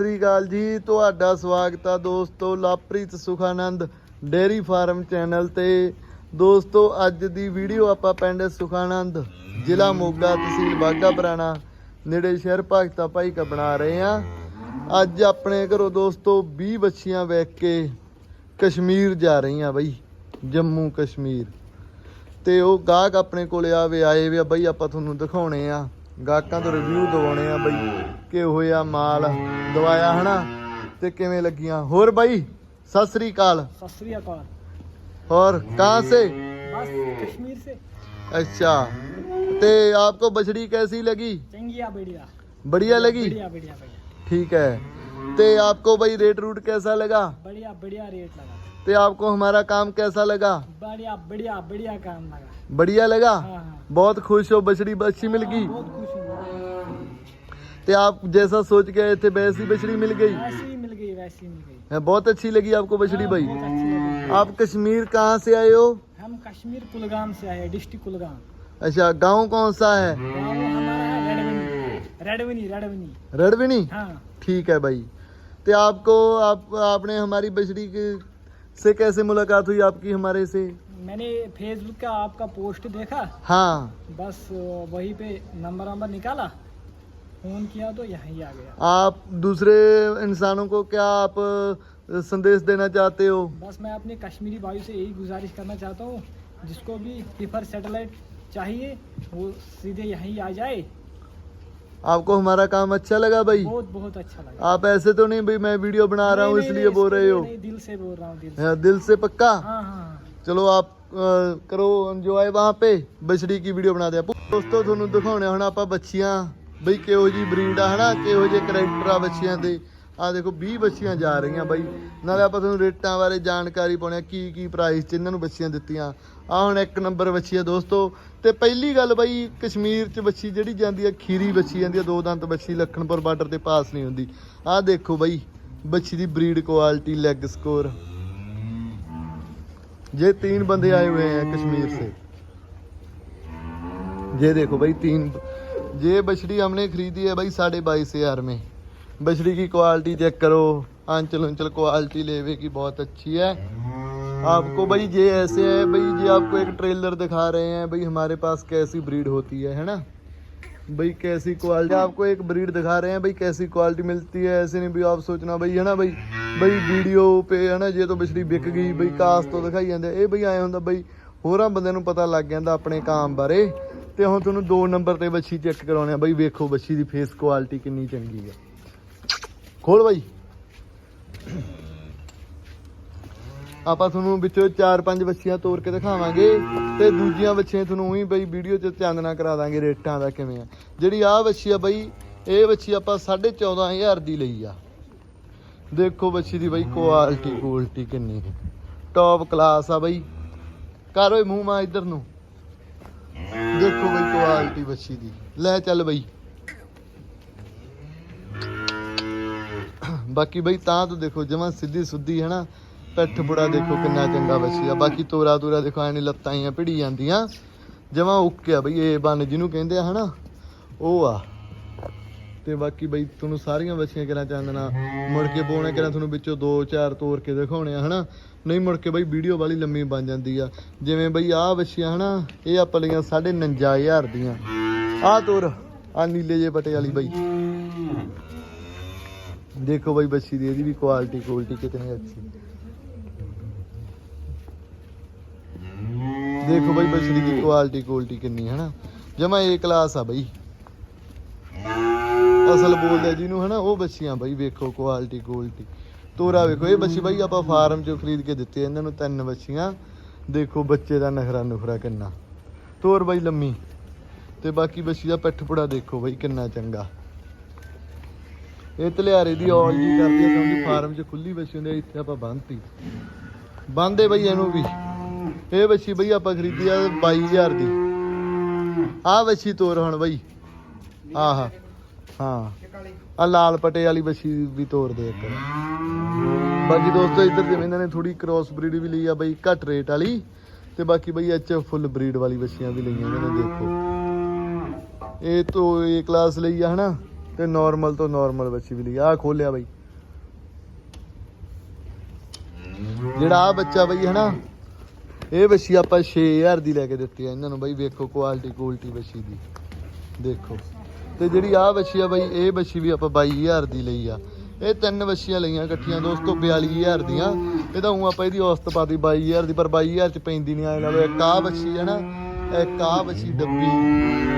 ਸ੍ਰੀ ਅਕਾਲ ਜੀ, ਤੁਹਾਡਾ ਸਵਾਗਤ ਆ ਦੋਸਤੋ Lapreet Sukhanand dairy farm channel ਤੇ। ਦੋਸਤੋ, ਅੱਜ ਦੀ ਵੀਡੀਓ ਆਪਾਂ ਪਿੰਡ ਸੁਖਾਨੰਦ, ਜ਼ਿਲ੍ਹਾ ਮੋਗਾ ਤਹਿਸੀਲ ਬਾਗਾ ਪੁਰਾਣਾ, ਨੇੜੇ ਸ਼ਹਿਰ ਭਗਤਾ ਭਾਈ ਕਾ ਬਣਾ ਰਹੇ ਆ ਅੱਜ ਆਪਣੇ ਘਰੋਂ ਦੋਸਤੋ 20 ਬੱਚੀਆਂ ਵੇਖ ਕੇ ਕਸ਼ਮੀਰ ਜਾ ਰਹੀਆਂ ਬਈ, ਜੰਮੂ ਕਸ਼ਮੀਰ। ਤੇ ਉਹ ਗਾਹਕ ਆਪਣੇ ਕੋਲੇ ਆਵੇ, ਆਏ ਵੇ ਆ, ਬਈ ਆਪਾਂ ਤੁਹਾਨੂੰ ਦਿਖਾਉਣੇ ਆ। ਗਾਹਕਾਂ ਤੋਂ ਰਿਵਿਊ ਦਵਾਉਣੇ ਆ ਬਈ ਕਿ ਹੋਇਆ ਮਾਲ ਦਵਾਇਆ ਹਨਾ ਤੇ ਕਿਵੇਂ ਲੱਗੀਆਂ ਹੋਰ ਬਾਈ ਸਤਿ ਸ੍ਰੀ ਅਕਾਲ सत श्री अकाल और कहाँ से बस कश्मीर से अच्छा ते आपको बछड़ी कैसी लगी चंगिया बढ़िया बढ़िया लगी बढ़िया बढ़िया बढ़िया ठीक है ते आपको भाई रेट रूट कैसा लगा बढ़िया बढ़िया रेट लगा ते आपको हमारा काम कैसा लगा? बढ़िया बढ़िया बढ़िया काम लगा। बढ़िया लगा? हाँ हाँ। बहुत खुश हो बछड़ी अच्छी मिल गई। बहुत खुश हूँ ते आप जैसा सोच गए थे वैसी बछड़ी मिल गई? मिल गई वैसी मिल गई। है, बहुत अच्छी लगी आपको बछड़ी भाई। आप कश्मीर कहाँ से आए हो? हम कश्मीर कुलगाम से आए डिस्ट्रिक्ट कुलगाम। अच्छा गाँव कौन सा है? रेडवनी रेडवनी। रेडवनी? हाँ। ठीक है भाई। तो आपको आप आपने हमारी बछड़ी के से कैसे मुलाकात हुई आपकी हमारे से? मैंने फेसबुक का आपका पोस्ट देखा। हाँ। बस वहीं पे नंबर नंबर निकाला। फ़ोन किया तो यहीं आ गया। आप दूसरे इंसानों को क्या आप संदेश देना चाहते हो? बस मैं अपने कश्मीरी भाई से यही गुजारिश करना चाहता हूँ। जिसको भी सेटेलाइट चाहिए वो सीधे यहीं आ जाए। आपको हमारा काम अच्छा लगा भाई बहुत बहुत अच्छा लगा आप ऐसे तो नहीं भाई मैं वीडियो बना रहा हूँ नहीं, नहीं, इसलिए बोल इसके रहे लिए हो नहीं, दिल से बोल रहा हूँ दिल से हाँ, दिल से पक्का हाँ हाँ हाँ ਚਲੋ ਆਪ ਅਹ, ਕਰੋ ਇੰਜੋਏ ਵਹਾਂ ਪੇ ਬਛੜੀ ਕੀ ਵੀਡੀਓ ਬਣਾ ਦਿਆ ਦੋਸਤੋ ਤੁਹਾਨੂੰ ਦਿਖਾਉਣੇ ਹੁਣ ਆਪਾਂ ਬੱਚੀਆਂ ਬਈ ਕਿਹੋ ਜੀ ਬਰੀਡ ਆ ਹਨਾ ਕਿਹੋ ਜਿਹੇ ਕਰੈਕਟਰ ਆ ਬੱਚੀਆਂ ਦੇ ਆ ਦੇਖੋ 20 ਬੱਚੀਆਂ ਜਾ ਰਹੀਆਂ ਬਾਈ ਨਾਲੇ ਆਪਾਂ ਤੁਹਾਨੂੰ ਰੇਟਾਂ ਬਾਰੇ ਜਾਣਕਾਰੀ ਪਾਉਣੇ ਆ, ਕੀ ਕੀ ਪ੍ਰਾਈਸ ਚ ਇਹਨਾਂ ਨੂੰ ਬੱਚੀਆਂ ਦਿੱਤੀਆਂ ਆ ਹੁਣ ਇੱਕ ਨੰਬਰ ਬੱਚੀ ਆ ਦੋਸਤੋ ਤੇ ਪਹਿਲੀ ਗੱਲ ਬਾਈ ਕਸ਼ਮੀਰ ਚ ਬੱਚੀ ਜਿਹੜੀ ਜਾਂਦੀ ਆ ਖੀਰੀ ਬੱਚੀ ਜਾਂਦੀ ਆ ਦੋ ਦੰਤ ਬੱਚੀ ਲਖਨਪੁਰ ਬਾਰਡਰ ਤੇ ਪਾਸ ਨਹੀਂ ਹੁੰਦੀ ਆ ਦੇਖੋ ਬਾਈ ਬੱਚੀ ਦੀ ਬਰੀਡ ਕੁਆਲਿਟੀ ਲੈਗ ਸਕੋਰ ये तीन बंदे आए हुए हैं कश्मीर से ये देखो भाई तीन ये बछड़ी हमने खरीदी है भाई साढ़े बाईस हजार में बछड़ी की क्वालिटी चेक करो आंचल अंचल क्वालिटी लेवे की बहुत अच्छी है आपको भाई ये ऐसे है भाई ये आपको एक ट्रेलर दिखा रहे हैं भाई हमारे पास कैसी ब्रीड होती है है ना भाई कैसी क्वालिटी आपको एक ब्रीड दिखा रहे हैं भाई कैसी क्वालिटी मिलती है ऐसे नहीं भी आप सोचना भाई है ना भाई भाई ਵੀਡੀਓ पे है ना ਜੇ ਤੋਂ ਬਛੜੀ ਵਿਕ ਗਈ ਬਈ ਕਾਸ ਤੋਂ ਦਿਖਾਈ ਜਾਂਦੇ ਇਹ ਬਈ ਆਏ ਹੁੰਦਾ ਬਈ ਹੋਰਾਂ ਬੰਦਿਆਂ ਨੂੰ ਪਤਾ ਲੱਗ ਜਾਂਦਾ ਆਪਣੇ ਕਾਮ ਬਾਰੇ ਤੇ ਹੁਣ ਤੁਹਾਨੂੰ ਦੋ ਨੰਬਰ ਤੇ ਬੱਚੀ ਚੈੱਕ ਕਰਾਉਣੇ ਆ ਬਈ ਵੇਖੋ ਬੱਚੀ ਦੀ ਫੇਸ ਕੁਆਲਿਟੀ ਕਿੰਨੀ ਚੰਗੀ ਆ ਖੋਲ ਬਾਈ। ਆਪਾਂ ਤੁਹਾਨੂੰ ਵਿੱਚੋਂ ਚਾਰ ਪੰਜ ਬੱਚੀਆਂ ਤੋੜ ਕੇ ਦਿਖਾਵਾਂਗੇ ਤੇ ਦੂਜੀਆਂ ਬੱਚੀਆਂ ਤੁਹਾਨੂੰ ਉਹੀ ਬਈ ਵੀਡੀਓ 'ਚ ਚਾਨਣਾ ਕਰਾ ਦਾਂਗੇ ਰੇਟਾਂ ਦਾ ਕਿਵੇਂ ਆ। ਜਿਹੜੀ ਆਹ ਬੱਚੀ ਆ ਬਈ, ਇਹ ਬੱਚੀ ਆਪਾਂ 14500 ਦੀ ਲਈ ਆ। ਦੇਖੋ ਬੱਚੀ ਦੀ ਬਈ ਕੁਆਲਿਟੀ ਕੁਆਲਿਟੀ ਕਿੰਨੀ ਹੈ ਟੌਪ ਕਲਾਸ ਆ ਬਈ। ਕਰ ਓਏ ਮੂੰਹ ਮਾ ਇੱਧਰ ਨੂੰ। ਦੇਖੋ ਬਈ ਕੁਆਲਿਟੀ ਬੱਚੀ ਦੀ। ਲੈ ਚੱਲ ਬਈ। ਬਾਕੀ ਬਈ ਤਾਂ ਤੋਂ ਦੇਖੋ, ਜਮਾ ਸਿੱਧੀ ਸੁੱਧੀ ਹੈ ਨਾ ਪਿੱਠ ਬੁੜਾ ਦੇਖੋ ਕਿੰਨਾ ਚੰਗਾ ਬੱਚੀ ਆ ਬਾਕੀ ਤੋਰਾ ਤੋਰਾ ਦੇਖੋ ਐਨੇ ਲੱਤਾਂ ਹੀ ਭਿੜੀ ਜਾਂਦੀਆਂ। ਜਮਾ ਓਕੇ ਆ ਬਈ, ਇਹ ਬਨ ਜਿਹਨੂੰ ਕਹਿੰਦੇ ਆ, ਹਨਾ? ਉਹ ਆ। ਤੇ ਬਾਕੀ ਬਈ ਤੁਹਾਨੂੰ ਸਾਰੀਆਂ ਬੱਚੀਆਂ ਕਿਹਨਾਂ ਚਾਹਣਾ ਮੁੜ ਕੇ ਪਾਉਣੇ ਕਿਰਾਂ ਤੁਹਾਨੂੰ ਵਿੱਚੋਂ ਦੋ, ਚਾਰ ਤੋਰ ਕੇ ਦਿਖਾਉਣੇ ਆ, ਹਨਾ? ਨਹੀਂ ਮੁੜ ਕੇ ਬਈ ਵੀਡੀਓ ਵਾਲੀ ਲੰਮੀ ਬਣ ਜਾਂਦੀ ਆ। ਜਿਵੇਂ ਬਈ ਆਹ ਬੱਚੀਆਂ, ਹਨਾ? ਇਹ ਆਪਾਂ ਲਈਆਂ 49500 ਦੀਆਂ। ਆਹ ਤੋਰ ਆ ਨੀਲੇ ਜੇ ਪਟੇ ਵਾਲੀ ਬਈ। ਦੇਖੋ ਬਾਈ ਬੱਚੀ ਦੀ, ਇਹਦੀ ਵੀ ਕੁਆਲਿਟੀ ਕੁਆਲਿਟੀ ਕਿਤਨੀ ਅੱਛੀ। ਦੇਖੋ ਬਾਈ ਬੱਚੀ ਦੀ ਕੁਆਲਿਟੀ ਕੁਆਲਿਟੀ ਕਿੰਨੀ ਹੈ ਨਾ। ਜਮਾ ਏ ਕਲਾਸ ਆ ਬਈ। ਅਸਲ ਬੋਲਦੇ ਜਿਹਨੂੰ, ਹਨਾ, ਉਹ ਬੱਚੀਆਂ ਬਾਈ, ਵੇਖੋ ਕੁਆਲਿਟੀ ਕੁਆਲਿਟੀ ਤੋਰਾ ਵੇਖੋ, ਇਹ ਬੱਚੀ ਬਾਈ, ਆਪਾਂ ਫਾਰਮ ਚੋਂ ਖਰੀਦ ਕੇ ਦਿੱਤੇ ਇਹਨਾਂ ਨੂੰ ਤਿੰਨ ਬੱਚੀਆਂ ਦੇਖੋ ਬੱਚੇ ਦਾ ਨਖਰਾ, ਨੁਖਰਾ ਕਿੰਨਾ। ਤੋਰ ਬਾਈ ਲੰਮੀ। ਤੇ ਬਾਕੀ ਬੱਚੀ ਦਾ ਪਿੱਠ ਪੁੜਾ ਦੇਖੋ ਬਾਈ, ਕਿੰਨਾ ਚੰਗਾ। ਇਹ ਤਲਿਆਰੇ ਦੀ ਔਲ ਜੀ ਕਰਦੀ ਹੈ ਕਿਉਂਕਿ ਫਾਰਮ 'ਚ ਖੁੱਲੀ ਬੱਚੀ ਹੁੰਦੀ ਹੈ ਇੱਥੇ ਆਪਾਂ ਬੰਨਤੀ। ਬੰਦੇ ਬਈ ਇਹਨੂੰ ਵੀ। ਇਹ ਬੱਚੀ ਬਈ ਆਪਾਂ ਖਰੀਦੀ ਆ 22000 ਦੀ। ਆਹ ਬੱਚੀ ਤੋਰ ਹੁਣ ਬਈ। ਆਹ, ਹਾਂ। ਆ ਲਾਲ ਪਟੇ ਵਾਲੀ ਬੱਚੀ ਵੀ ਤੋੜ ਦੇ ਇੱਕ। ਬਾਕੀ ਦੋਸਤੋ ਇੱਧਰ ਜਿਵੇਂ ਇਹਨਾਂ ਨੇ ਥੋੜੀ ਕ੍ਰਾਸ ਬਰੀਡ ਵੀ ਲਈ ਆ ਬਈ, ਘੱਟ ਰੇਟ ਵਾਲੀ। ਤੇ ਬਾਕੀ ਬਈ ਐਚ ਫੁੱਲ ਬਰੀਡ ਵਾਲੀ ਬੱਚੀਆਂ ਵੀ ਲਈਆਂ ਇਹਨਾਂ ਨੇ, ਦੇਖੋ। ਇਹ ਤੋਂ ਇਹ ਕਲਾਸ ਲਈ ਆ, ਹਨਾ? ਤੇ ਨਾਰਮਲ ਤੋਂ ਨਾਰਮਲ ਬੱਚੀ ਵੀ ਲਈ। ਆ ਖੋਲਿਆ ਬਾਈ। ਜਿਹੜਾ ਆ ਬੱਚਾ ਬਈ, ਹਨਾ? ਇਹ ਬੱਚੀ ਆਪਾਂ 6000 ਦੀ ਲੈ ਕੇ ਦਿੱਤੀ ਆ ਇਹਨਾਂ ਨੂੰ ਬਈ। ਵੇਖੋ ਕੁਆਲਿਟੀ ਕੁਆਲਿਟੀ ਬੱਚੀ ਦੀ। ਦੇਖੋ। ਤੇ ਜਿਹੜੀ ਆ ਬੱਚੀ ਆ ਬਈ, ਇਹ ਬੱਚੀ ਵੀ ਆਪਾਂ 22000 ਦੀ ਲਈ ਆ। ਇਹ ਤਿੰਨ ਬੱਚੀਆਂ ਲਈਆਂ ਇਕੱਠੀਆਂ ਦੋਸਤੋ 42000 ਦੀਆਂ। ਇਹ ਤਾਂ ਉਹ ਆਪਾਂ ਇਹਦੀ ਔਸਤ ਪਾਤੀ 22000 ਦੀ, ਪਰ 22000 ਚ ਪੈਂਦੀ ਨਹੀਂ ਆਏ ਨਾਲੋਂ ਇੱਕ ਆ ਬੱਚੀ ਹੈ ਨਾ, ਇੱਕ ਆ ਬੱਚੀ ਡੱਬੀ,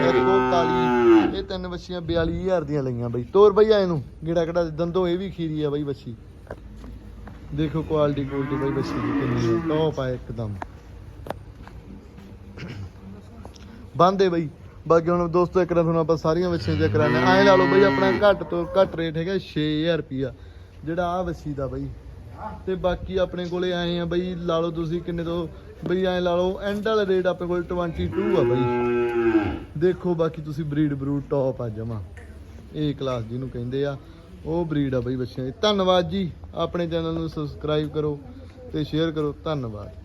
ਇੱਕ ਉਹ ਕਾਲੀ ਇਹ ਤਿੰਨ ਬੱਚੀਆਂ 42000 ਦੀਆਂ ਲਈਆਂ ਬਈ। ਤੋਰ ਬਈ ਆ ਇਹਨੂੰ, ਗਿੜਾ ਕਿਹੜਾ ਦੰਦੋਂ ਇਹ ਵੀ ਖੀਰੀ ਆ ਬਈ ਬੱਚੀ ਦੇਖੋ ਕੁਆਲਿਟੀ ਕੁਆਲਿਟੀ ਬਈ ਬੱਚੀ ਦੀ ਕਿੰਨੀ ਟੌਪ ਆ ਇੱਕਦਮ। ਬੰਦੇ ਬਈ। ਬਾਕੀ ਹੁਣ ਦੋਸਤੋ, ਇੱਕ ਵਾਰ ਤੁਹਾਨੂੰ ਆਪਾਂ ਸਾਰੀਆਂ ਬੱਚੀਆਂ ਚੈੱਕ ਕਰਾਣੇ ਐਂ ਲਾ ਲਓ ਬਈ, ਆਪਣਾ ਘੱਟ ਤੋਂ ਘੱਟ ਰੇਟ ਹੈਗਾ 6000 ਰੁਪਿਆ ਜਿਹੜਾ ਆ ਬੱਚੀ ਦਾ ਬਈ। ਤੇ ਬਾਕੀ ਆਪਣੇ ਕੋਲੇ ਆਏ ਆ ਬਈ, ਲਾ ਲਓ ਤੁਸੀਂ ਕਿੰਨੇ ਤੋਂ, ਬਈ ਐਂ ਲਾ ਲਓ ਐਂਡ ਵਾਲਾ ਰੇਟ ਆਪਣੇ ਕੋਲ 22 ਆ ਬਈ। ਦੇਖੋ ਬਾਕੀ ਤੁਸੀਂ ਬਰੀਡ ਬਰੂਡ ਟੌਪ ਆ ਜਮਾ। ਇਹ ਕਲਾਸ ਜਿਹਨੂੰ ਕਹਿੰਦੇ ਆ, ਉਹ ਬਰੀਡ ਆ ਬਈ ਬੱਚਿਆਂ ਦੀ। ਧੰਨਵਾਦ ਜੀ। ਆਪਣੇ ਚੈਨਲ ਨੂੰ ਸਬਸਕ੍ਰਾਈਬ ਕਰੋ ਤੇ ਸ਼ੇਅਰ ਕਰੋ। ਧੰਨਵਾਦ।